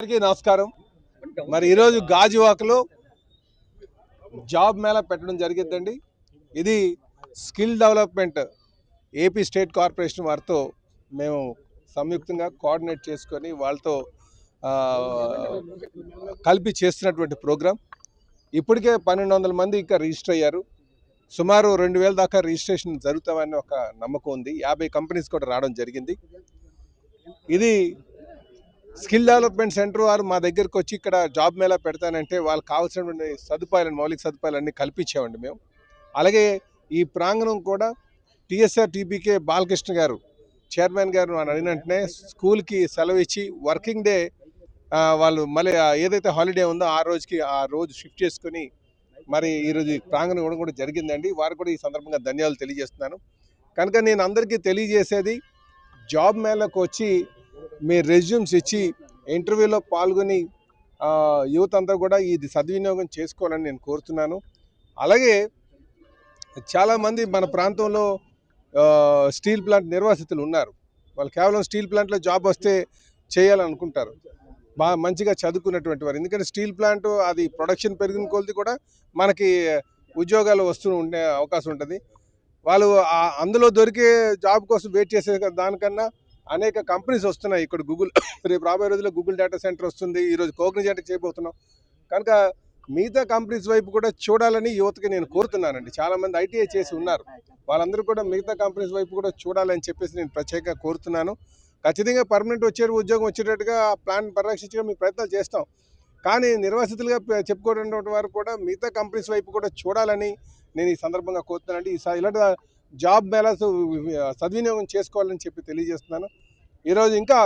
అందరికీ నమస్కారం. మరి ఈరోజు గాజువాకలో జాబ్ మేళా పెట్టడం జరిగిద్దండి ఇది skill development AP state corporation వారితో మేము సంయుక్తంగా కోఆర్డినేట్ చేసుకొని వాళ్ళతో కలిపి చేస్తున్నటువంటి ప్రోగ్రాం. ఇప్పటికే పన్నెండు వందల మంది ఇంకా రిజిస్టర్ అయ్యారు. సుమారు రెండు వేల దాకా రిజిస్ట్రేషన్ జరుగుతామని ఒక నమ్మకం ఉంది. యాభై కంపెనీస్ కూడా రావడం జరిగింది. ఇది స్కిల్ డెవలప్మెంట్ సెంటర్ వారు మా దగ్గరకు వచ్చి ఇక్కడ జాబ్ మేళా పెడతానంటే వాళ్ళకి కావాల్సినటువంటి సదుపాయాలను మౌలిక సదుపాయాలన్నీ కల్పించామండి మేము. అలాగే ఈ ప్రాంగణం కూడా టీఎస్ఆర్ టీపీకే బాలకృష్ణ గారు చైర్మన్ గారు అని అడిగిన వెంటనే స్కూల్కి సెలవు ఇచ్చి వర్కింగ్ డే వాళ్ళు మళ్ళీ ఏదైతే హాలిడే ఉందో ఆ రోజుకి ఆ రోజు షిఫ్ట్ చేసుకుని మరి ఈరోజు ఈ ప్రాంగణం ఇవ్వడం కూడా జరిగిందండి. వారు కూడా ఈ సందర్భంగా ధన్యవాదాలు తెలియజేస్తున్నాను. కనుక నేను అందరికీ తెలియజేసేది జాబ్ మేళకు వచ్చి మీ రెజ్యూమ్స్ ఇచ్చి ఇంటర్వ్యూలో పాల్గొని యువత అంతా కూడా ఇది సద్వినియోగం చేసుకోవాలని నేను కోరుతున్నాను. అలాగే చాలామంది మన ప్రాంతంలో స్టీల్ ప్లాంట్ నిర్వాసితులు ఉన్నారు. వాళ్ళు కేవలం స్టీల్ ప్లాంట్లో జాబ్ వస్తే చేయాలనుకుంటారు. బాగా మంచిగా చదువుకున్నటువంటి వారు. ఎందుకంటే స్టీల్ ప్లాంట్ అది ప్రొడక్షన్ పెరిగిన కొలది కూడా మనకి ఉద్యోగాలు వస్తూ ఉండే అవకాశం ఉంటుంది. వాళ్ళు అందులో దొరికే జాబ్ కోసం వెయిట్ చేసే దానికన్నా అనేక కంపెనీస్ వస్తున్నాయి. ఇక్కడ గూగుల్ రేపు రాబోయే రోజుల్లో గూగుల్ డేటా సెంటర్ వస్తుంది. ఈరోజు కోగ్నిజెంట్ చేయబోతున్నాం. కనుక మిగతా కంపెనీస్ వైపు కూడా చూడాలని యువతకి నేను కోరుతున్నానండి. చాలామంది ఐటీఐ చేసి ఉన్నారు. వాళ్ళందరూ కూడా మిగతా కంపెనీస్ వైపు కూడా చూడాలని చెప్పేసి నేను ప్రత్యేకంగా కోరుతున్నాను. ఖచ్చితంగా పర్మనెంట్ వచ్చే ఉద్యోగం వచ్చేటట్టుగా ప్లాన్ పరిరక్షించగా మేము ప్రయత్నాలు చేస్తాం. కానీ నిర్వాసితులుగా చెప్పుకోవడం వారు కూడా మిగతా కంపెనీస్ వైపు కూడా చూడాలని నేను ఈ సందర్భంగా కోరుతున్నానండి. ఈ ఇలాంటి జాబ్ మేళాస్ సద్వినియోగం చేసుకోవాలని చెప్పి తెలియజేస్తున్నాను. ఈరోజు ఇంకా